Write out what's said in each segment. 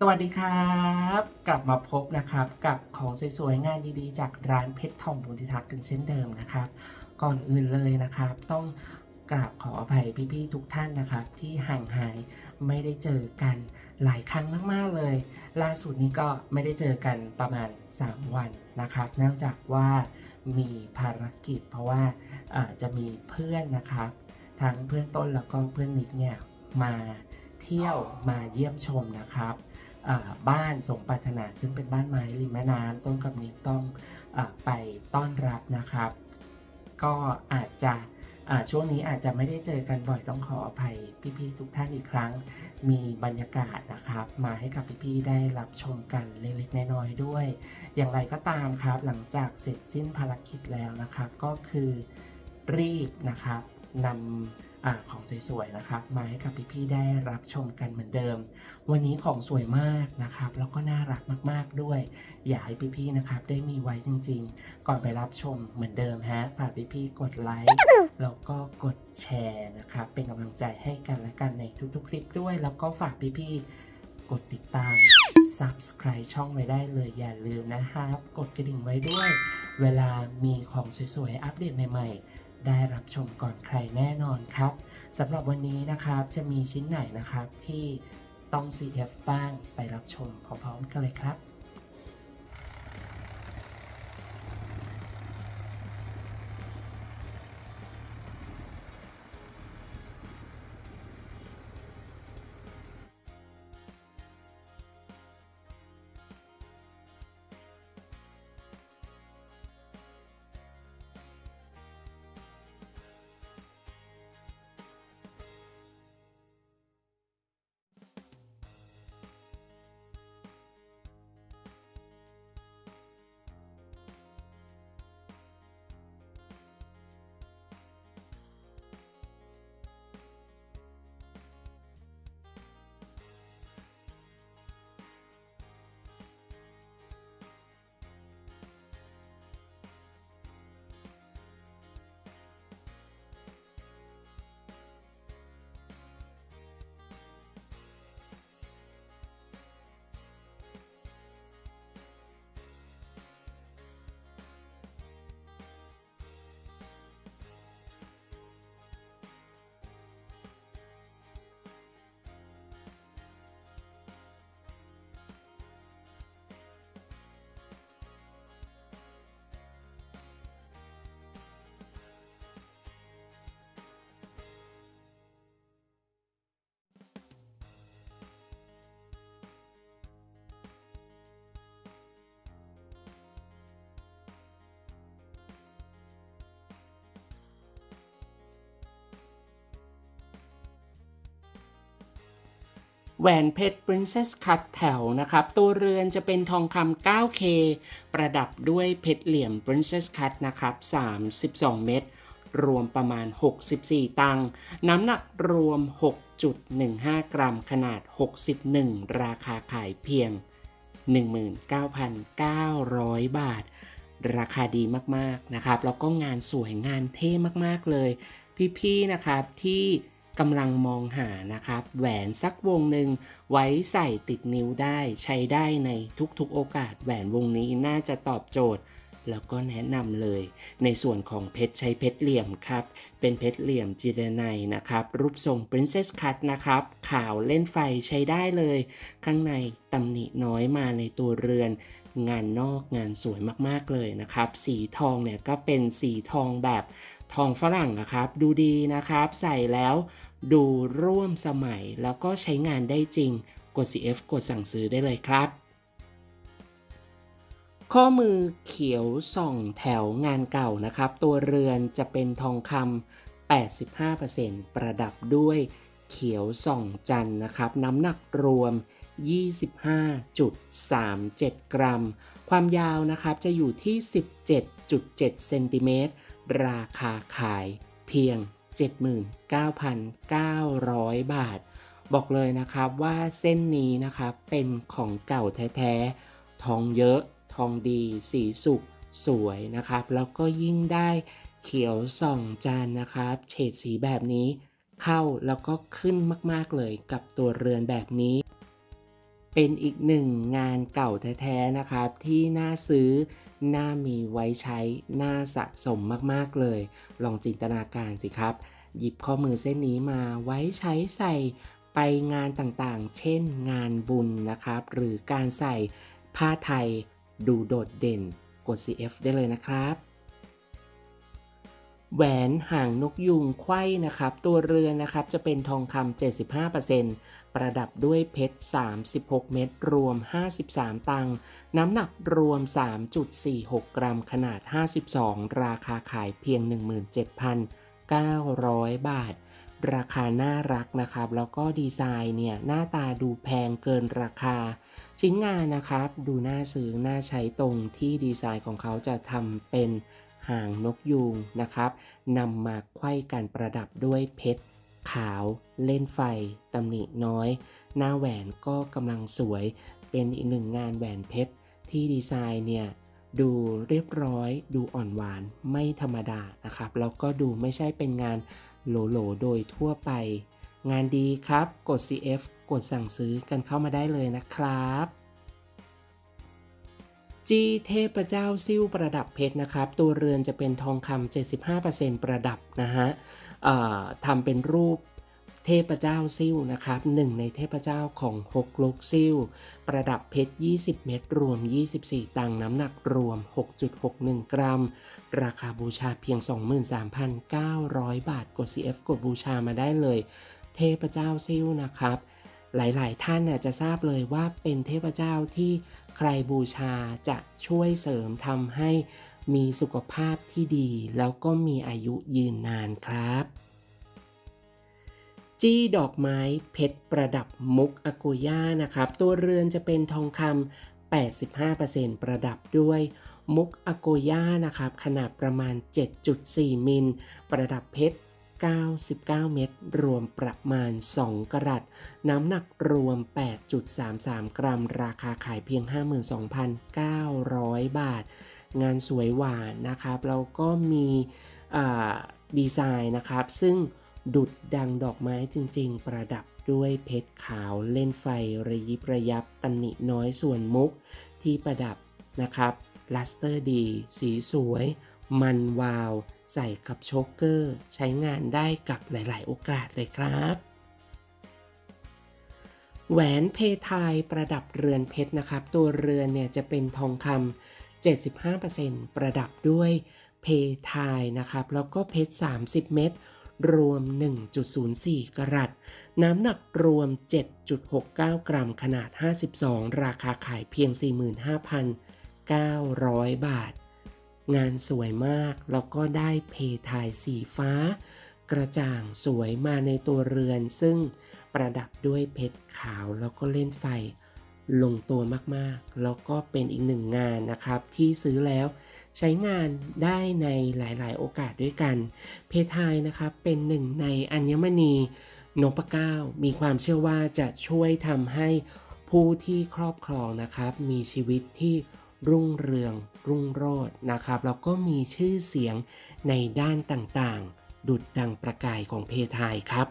สวัสดีครับ กลับมาพบนะครับกับของสวยๆงานดีๆ จากร้านเพชรทองบุญทิทักษ์กันเช่นเดิมนะครับ ก่อนอื่นเลยนะครับ ต้องกราบขออภัยพี่ๆทุกท่านนะครับ ที่ห่างหายไม่ได้เจอกันหลายครั้งมากๆเลย ล่าสุดนี้ก็ไม่ได้เจอกันประมาณ 3 วันนะครับ เนื่องจากว่ามีภารกิจ เพราะว่าจะมีเพื่อนนะครับทั้งเพื่อนต้นแล้วก็เพื่อนนิกเนี่ยมาเที่ยวมาเยี่ยมชมนะครับ บ้านสงปรารถนาซึ่งเป็นบ้านไม้ริมแม่น้ำต้นกับนิกต้องอไปต้อนรับนะครับ ก็อาจจะช่วงนี้อาจจะไม่ได้เจอกันบ่อยต้องขออภัยพี่ๆทุกท่านอีกครั้ง มีบรรยากาศนะครับ มาให้กับพี่ๆได้รับชมกันเล็กๆน้อยๆด้วย อย่างไรก็ตามครับหลังจากเสร็จสิ้นภารกิจแล้วนะครับ ก็คือรีบนะครับนำ อาของสวยๆนะครับ มาให้กับพี่ๆได้รับชมกันเหมือนเดิม วันนี้ของสวยมากนะครับ แล้วก็น่ารักมากๆด้วย อยากให้พี่ๆนะครับได้มีไว้จริงๆ ก่อนไปรับชมเหมือนเดิมฮะฝากพี่ๆกดไลค์แล้วก็กดแชร์นะครับ เป็นกำลังใจให้กันและกันในทุกๆ คลิปด้วย แล้วก็ฝากพี่ๆกดติดตาม subscribe ช่องไว้ได้เลยอย่าลืมนะครับ กดกระดิ่งไว้ด้วย เวลามีของสวยๆ อัปเดตใหม่ๆ ได้รับชมก่อนใครแน่นอนครับสำหรับวันนี้นะครับจะมีชิ้นไหนนะครับที่ต้อง CF บ้างไปรับชมพร้อมๆกันเลยครับ แหวนเพชร Princess Cut แถวนะครับ ตัวเรือนจะเป็นทองคำ 9K ประดับด้วยเพชรเหลี่ยม Princess Cut นะครับ 32 เม็ดรวมประมาณ 64 ตังค์น้ำหนักรวม 6.15 กรัมขนาด 61 ราคาขายเพียง 19,900 บาท ราคาดีมาก ๆ นะครับ แล้วก็งานสวยงานเท่มาก ๆ เลย พี่ ๆ นะครับที่ กำลังมองหานะครับ แหวนสักวงหนึ่งไว้ใส่ติดนิ้วได้ใช้ได้ในทุกๆโอกาส แหวนวงนี้น่าจะตอบโจทย์ แล้วก็แนะนำเลย ในส่วนของเพชรใช้เพชรเหลี่ยมครับ เป็นเพชรเหลี่ยมจีเดไนนะครับ รูปทรง Princess Cut นะครับ ขาวเล่นไฟใช้ได้เลย ข้างในตำหนิน้อยมาในตัวเรือนงานนอกงานสวยมากๆเลยนะครับ สีทองเนี่ยก็เป็นสีทองแบบ ทองฝรั่งนะครับ ดูดีนะครับ ใส่แล้วดูร่วมสมัยแล้วก็ใช้งานได้จริง กด CF กดสั่งซื้อได้เลยครับ ข้อมือเขียวส่องแถวงานเก่านะครับ ตัวเรือนจะเป็นทองคำ85%ประดับด้วยเขียวส่องจันนะครับ น้ำหนักรวม 25.37 กรัม ความยาวนะครับจะอยู่ที่ 17.7 เซนติเมตร ราคาขายเพียง 79,900 บาท บอกเลยนะครับว่าเส้นนี้นะครับเป็นของเก่าแท้ๆ ทองเยอะ ทองดี สีสุก สวยนะครับ แล้วก็ยิ่งได้เขียวส่องจานนะครับ เฉดสีแบบนี้เข้าแล้วก็ขึ้นมากๆเลยกับตัวเรือนแบบนี้ เป็นอีกหนึ่งงานเก่าแท้ๆนะครับ ที่น่าซื้อ น่ามีไว้ใช้ น่าสะสมมากๆเลย ลองจินตนาการสิครับ หยิบข้อมือเส้นนี้มาไว้ใช้ใส่ไปงานต่างๆ เช่นงานบุญนะครับ หรือการใส่ผ้าไทยดูโดดเด่น กด CF ได้เลยนะครับ แหวนหางนกยูงไขว้นะครับ ตัวเรือนนะครับจะเป็นทองคำ 75%ประดับด้วยเพชร 36 เม็ดรวม 53 ตังค์น้ำหนักรวม 3.46 กรัมขนาด 52 ราคาขายเพียง 17,900 บาท ราคาน่ารักนะครับ แล้วก็ดีไซน์เนี่ย หน้าตาดูแพงเกินราคา ชิ้นงานนะครับ ดูน่าซื้อน่าใช้ตรงที่ดีไซน์ของเขาจะทำเป็น หางนกยูงนะครับนำมาไขว้กันประดับด้วยเพชรขาวเล่นไฟตำหนิน้อย หน้าแหวนก็กำลังสวย เป็นอีกหนึ่งงานแหวนเพชรที่ดีไซน์เนี่ยดูเรียบร้อย ดูอ่อนหวานไม่ธรรมดานะครับ แล้วก็ดูไม่ใช่เป็นงานโหลๆโดยทั่วไป งานดีครับ กด CF กดสั่งซื้อกันเข้ามาได้เลยนะครับ จีเทพเจ้าซิ่วประดับเพชรนะครับ ตัวเรือนจะเป็นทองคำ75%ประดับนะฮะทำเป็นรูปเทพเจ้าซิ่วนะครับหนึ่งในเทพเจ้าของฮกลกซิ่วประดับเพชร 20 เม็ดรวม 24 ตังค์น้ำหนักรวม 6.61 กรัม ราคาบูชาเพียง 23,900 บาทกด CF กดบูชามาได้เลย เทพเจ้าซิ่วนะครับ หลายๆ ท่านน่จะทราบเลยว่าเป็นเทพเจ้าที่ ใครบูชาจะช่วยเสริมทำให้มีสุขภาพที่ดี แล้วก็มีอายุยืนนานครับ จี้ดอกไม้เพชรประดับมุกอโกย่านะครับ ตัวเรือนจะเป็นทองคำ85%ประดับด้วยมุกอโกย่านะครับ ขนาดประมาณ 7.4 มิล ประดับเพชร 99 เม็ดรวมประมาณ 2 กรัตน้ำหนักรวม 8.33 กรัม ราคาขายเพียง 52,900 บาท งานสวยหวานนะครับแล้วก็มีดีไซน์นะครับ ซึ่งดุดดังดอกไม้จริง ๆ ประดับด้วยเพชรขาวเล่นไฟระยิบระยับตำหนิน้อยส่วนมุกที่ประดับนะครับลัสเตอร์ดี สีสวย มันวาว ใส่กับโชกเกอร์ใช้งานได้กับหลาย ๆ โอกาสเลยครับ แหวนเพทายประดับเรือนเพชรนะครับ ตัวเรือนเนี่ยจะเป็นทองคำ75%ประดับด้วยเพทายนะครับ แล้วก็เพชร 30 เม็ดรวม 1.04 กรัต น้ำหนักรวม 7.69 กรัมขนาด 52 ราคาขายเพียง 45,900 บาท งานสวยมากแล้วก็ได้เพทายสีฟ้า กระจ่างสวยมาในตัวเรือน ซึ่งประดับด้วยเพชรขาวแล้วก็เล่นไฟ ลงตัวมากๆ แล้วก็เป็นอีกหนึ่งงานนะครับ ที่ซื้อแล้วใช้งานได้ในหลายๆ โอกาสด้วยกัน เพทายนะครับเป็นหนึ่งในอัญมณีนพเก้ามีความเชื่อว่าจะช่วยทำให้ผู้ที่ครอบครองนะครับ มีชีวิตที่รุ่งเรือง รุ่งโรจน์นะครับแล้วก็มีชื่อเสียงในด้านต่างๆ ดุดดังประกายของเพทายครับ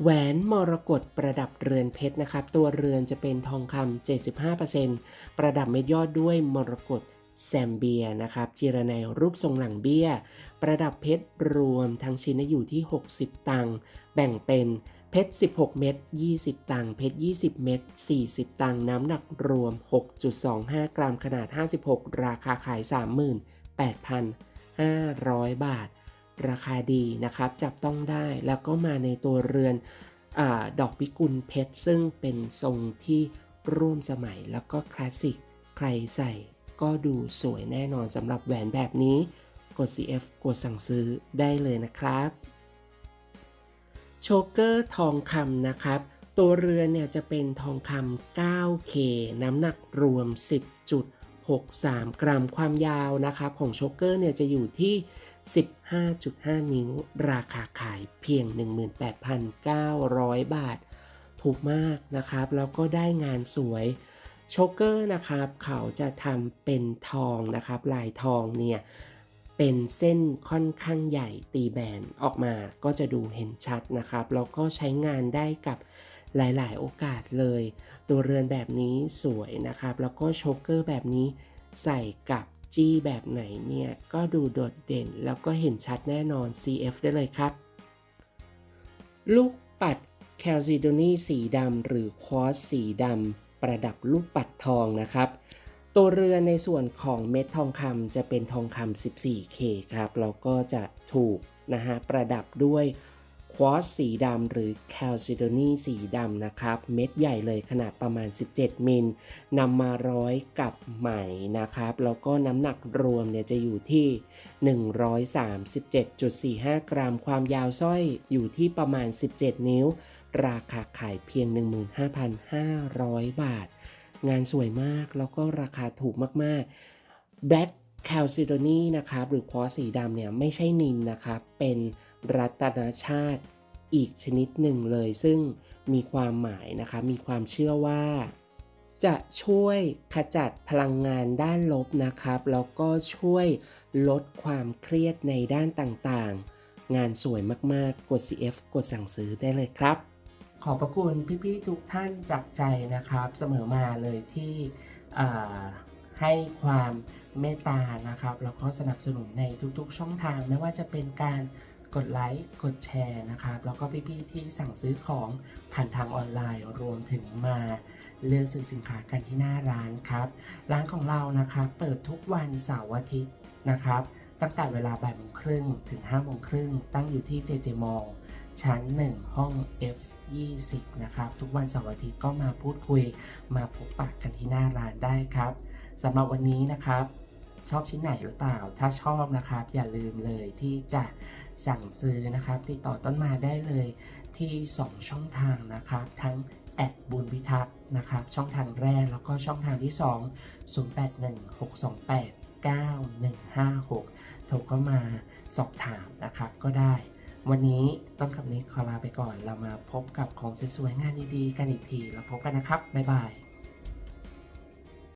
แหวนมรกตประดับเรือนเพชรนะครับ ตัวเรือนจะเป็นทองคำ75%ประดับเม็ดยอดด้วยมรกตแซมเบียนะครับจีรนัยรูปทรงหลังเบี้ย ประดับเพชรรวมทั้งชิ้นอยู่ที่ 60 ตังค์แบ่งเป็น เพชร 16 เม็ด 20 ตังค์ เพชร 20 เม็ด 40 ตังค์ น้ำหนักรวม 6.25 กรัม ขนาด 56 ราคาขาย 38,500 บาท ราคาดีนะครับ จับต้องได้ แล้วก็มาในตัวเรือนอดอกพิกุลเพชร ซึ่งเป็นทรงที่ร่วมสมัย แล้วก็คลาสสิก ใครใส่ก็ดูสวยแน่นอนสำหรับแหวนแบบนี้ กด CF กดสั่งซื้อได้เลยนะครับ โชเกอร์ทองคำนะครับ ตัวเรือนเนี่ยจะเป็นทองคำ 9K น้ำหนักรวม 10.63 กรัมความยาวนะครับ ของโชเกอร์เนี่ยจะอยู่ที่ 15.5 นิ้ว ราคาขายเพียง 18,900 บาท ถูกมากนะครับ แล้วก็ได้งานสวยโชเกอร์นะครับ เขาจะทำเป็นทองนะครับ ลายทองเนี่ย เป็นเส้นค่อนข้างใหญ่ตีแบนออกมาก็จะดูเห็นชัดนะครับแล้วก็ใช้งานได้กับหลาย ๆ โอกาสเลย ตัวเรือนแบบนี้สวยนะครับ แล้วก็โชกเกอร์แบบนี้ใส่กับจี้แบบไหนเนี่ย ก็ดูโดดเด่นแล้วก็เห็นชัดแน่นอน CF ได้เลยครับ ลูกปัดแคลซิโดนีสีดำหรือควอสสีดำประดับลูกปัดทองนะครับ ตัวเรือนในส่วนของเม็ดทองคำจะเป็นทองคำ 14K ครับ แล้วก็จะถูกนะฮะประดับด้วยควอสสีดำหรือแคลซิโดนีสีดำนะครับ เม็ดใหญ่เลยขนาดประมาณ 17 มิลนำมาร้อยกับไหมนะครับ แล้วก็น้ำหนักรวมเนี่ยจะอยู่ที่ 137.45 กรัม ความยาวสร้อยอยู่ที่ประมาณ 17 นิ้ว ราคาขายเพียง 15,500 บาท งานสวยมากแล้วก็ราคาถูกมากๆ Black c a l c i d o n y นะครับหรือควอสสีดำเนี่ยไม่ใช่นินนะครับเป็นรัตนชาติอีกชนิดหนึ่งเลย ซึ่งมีความหมายนะคะมีความเชื่อว่า จะช่วยขจัดพลังงานด้านลบนะครับ แล้วก็ช่วยลดความเครียดในด้านต่างๆ งานสวยมากๆ กด CF กดสั่งซื้อได้เลยครับ ขอบพระคุณพี่ๆทุกท่านจากใจนะครับ เสมอมาเลยที่ให้ความเมตตานะครับแล้วก็สนับสนุนในทุกๆ ช่องทางไม่ว่าจะเป็นการกดไลค์กดแชร์นะครับ แล้วก็พี่ๆที่สั่งซื้อของผ่านทางออนไลน์รวมถึงมาเลือกซื้อสินค้ากันที่หน้าร้านครับ ร้านของเรานะครับเปิดทุกวันเสาร์อาทิตย์นะครับ ตั้งแต่เวลาบ่ายโมงครึ่งถึง5้าโมงครึ่งตั้งอยู่ที่เจเจมอล ชั้น 1 ห้อง F 20นะครับ ทุกวันเสาร์อาทิตย์ก็มาพูดคุย มาพบปะกันที่หน้าร้านได้ครับสำหรับวันนี้นะครับ ชอบชิ้นไหนหรือเปล่า ถ้าชอบนะครับ อย่าลืมเลยที่จะสั่งซื้อนะครับ ติดต่อต้นมาได้เลยที่ 2 ช่องทางนะครับ ทั้งแอดบุญพิทักษ์นะครับ ช่องทางแรกแล้วก็ช่องทางที่ 2 0816289156 โทรเข้ามาสอบถามนะครับก็ได้ วันนี้ต้นคำนี้ขอลาไปก่อน เรามาพบกับของสวยๆงานดีๆกันอีกที แล้วพบกันนะครับ บ๊ายบาย